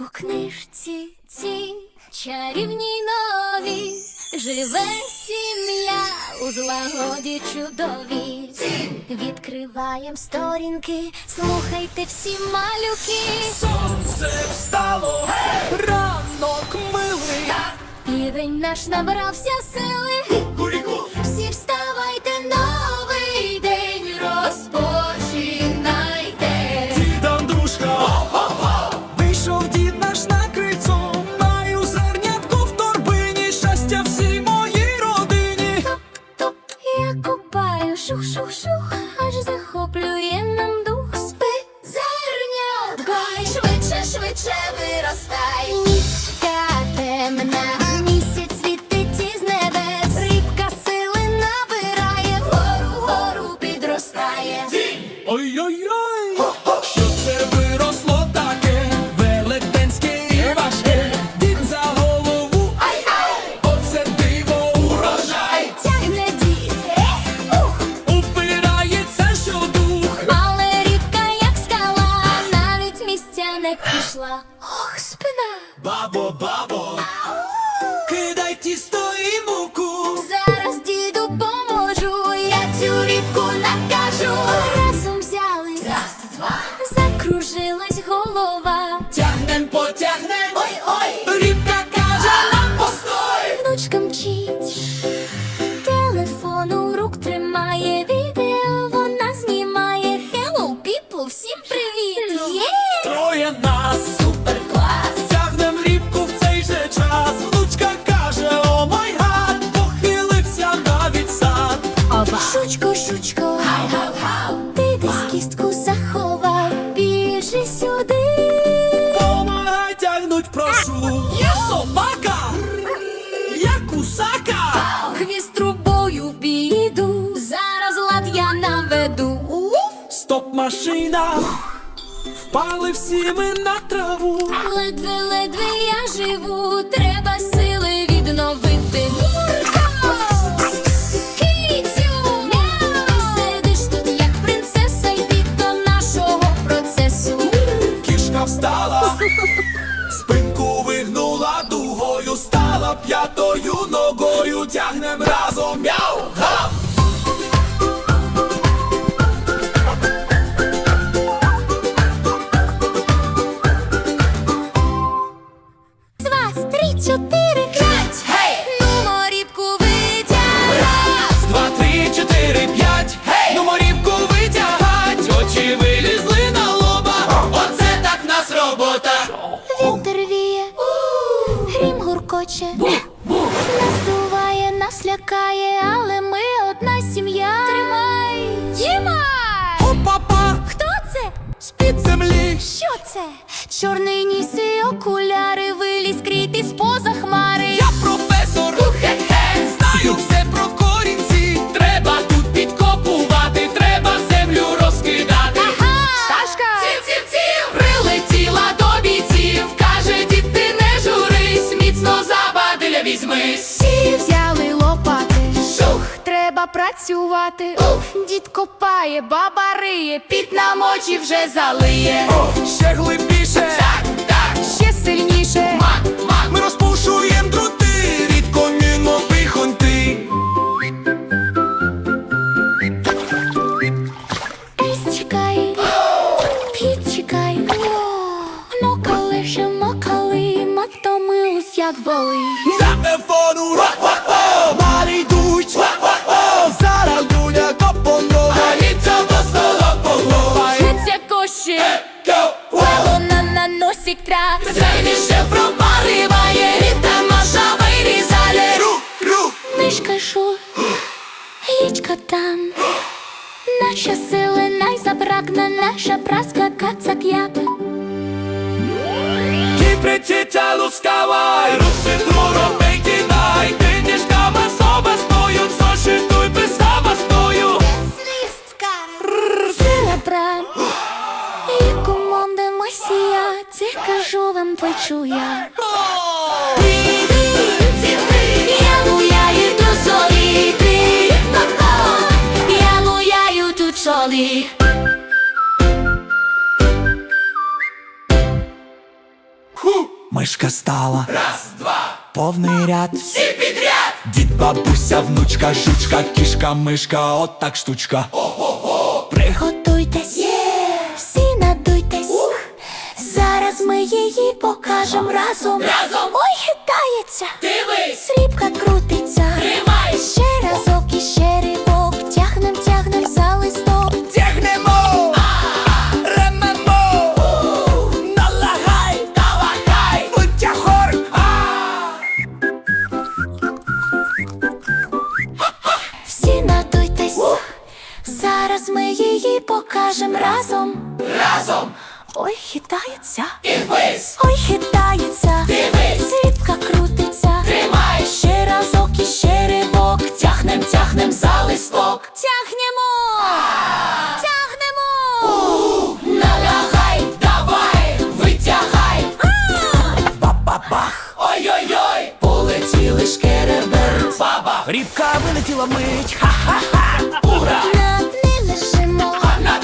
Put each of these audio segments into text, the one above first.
У книжці цій чарівній новій живе сім'я у злагоді чудові. Відкриваєм сторінки, слухайте всі малюки. Сонце встало, ранок милий. Півень наш набрався сили. Шух-шух-шух, аж захоплює нам дух. Спи, зернятко, й швидше, швидше виростай. Нічка темна, місяць не пішла. Ох, спина. Бабо, бабо, кидай тісто і муку. Я наведу. Стоп, машина. Впали всі ми на траву. Ледве, ледве я живу, треба сили відновити. Мурка! Кицю! Ти сидиш тут, як принцеса, йди до нашого процесу. Кішка встала, спинку вигнула дугою, стала п'ятою ногою, тягнем разом мяу. Гав! Нас дуває, нас лякає, але ми одна сім'я. Тримай, Діма! Опа-па, Хто це? з-під землі. Що це? Чорний ніс і окуляри виліз кріти з-поза хмари. Я професор, працювати. Дід копає, баба риє, під нам очі вже залиє. ще глибіше. Так, так, Ще сильніше. мак, мак. Ми розпушуємо друти, від комінових хунти. Есь чекай, піт чекай. Мокали вже мокали, ма втомились, як воли. Телефону найзабракне, наша праска кацак яб. Ті приціця лускавай Руси дуро пейкінай Ти ніжками соба стоють Зошитуй писава стою. Сила брат, і команда Месія, це кажу вам почу я. Я Мишка стала. Раз, два. Повний ряд. Всі підряд. Дід, бабуся, внучка, жучка, кішка, мишка, от так штучка. Готуйтесь, всі надуйтесь. Ух! Зараз ми її покажем разом. Разом ой, хитається. Дивись, срібка крутиться. Тримай вилетіла! Ха-ха-ха! Ура! Не лежимо. На!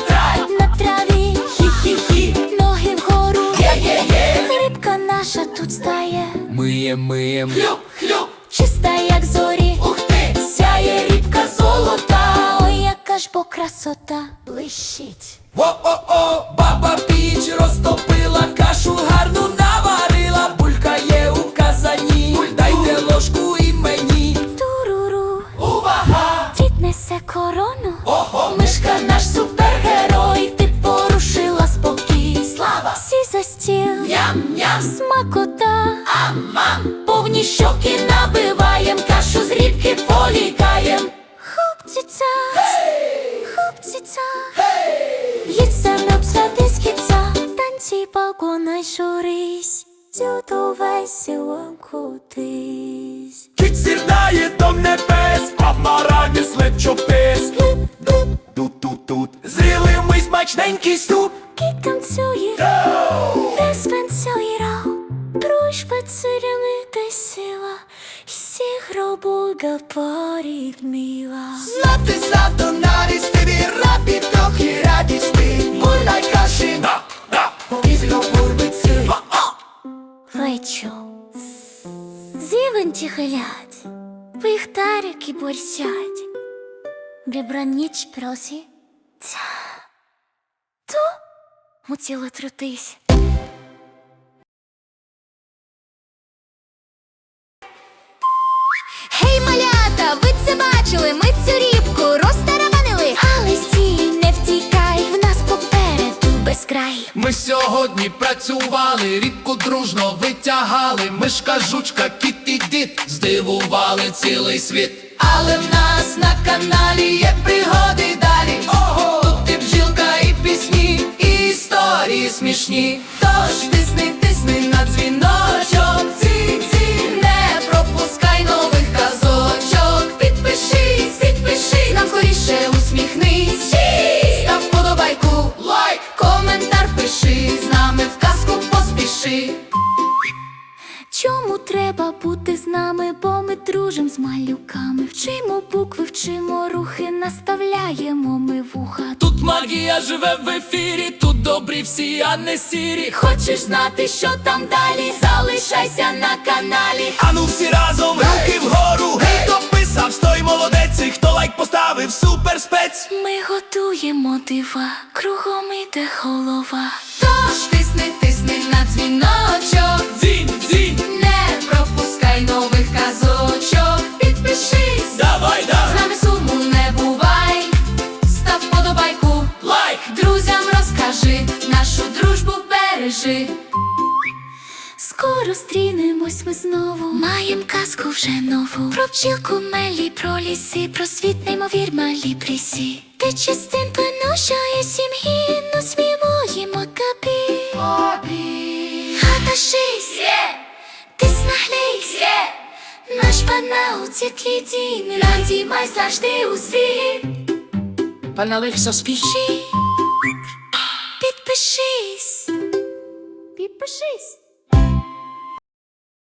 На траві. Хі-хі-хі! Ноги вгору. Є-є-є! Рибка наша тут стає. Миєм, миєм! Хлюп, хлюп! Чиста, як зорі. Ух ти! Сяє рібка золота. Ой, яка ж бо красота. Блищить. О-о-о, баба піч розтопила, кашу гарну Всі. Ням-ням! Смакота. Ам-мам! Повні щоки набиваєм, кашу з рібки полікаєм. Хоп-ціця, хоп-ціця, їдься нам святи скіця, танці погонай шурись, цю весело кутись. Кіт сірдає до небес, а марані слепчопис. Тут-тут-тут, зрілий ми смачненький суп. Кіт танцює, весь танцює рау, дружба цирюлика сила, всі гробуга порідміла. Знати злато нарістиві рабі, трохи радісти. Мурдай каші, да, да, пізно бурбиці. Вечу. Зівень тихолять, пихтарики борсять. Бібра ніч просі. Ця. То мутіло трутись. Це бачили? Ми цю рібку розтарабанили. Але стій, не втікай, в нас попереду безкрай. Ми сьогодні працювали, рібку дружно витягали. Мишка, жучка, кіт і дід здивували цілий світ. Але в нас на каналі є пригоди далі. Ого! Тут і бджілка, і пісні, і історії смішні. Тож бо ми дружим з малюками. Вчимо букви, вчимо рухи, наставляємо ми вуха. Тут магія живе в ефірі, тут добрі всі, а не сірі. Хочеш знати, що там далі? Залишайся на каналі. Ану всі разом, руки вгору. Хто писав, стой молодець, і хто лайк поставив, супер спец. Ми готуємо дива, кругом іде голова. Тож тисни, тисни на дзвіночок. Скоро зустрінемось ми знову. Маєм казку вже нову. Про пчілку мелі, про ліси, про світ неймовір малі прісі. Ти частин планущої сім'ї, ну смімо капі. Хата шість, ти снаглись, наш панал, тільки дім, раді май завжди у світ. Паналих соспіші. Підпишись. Підпишись.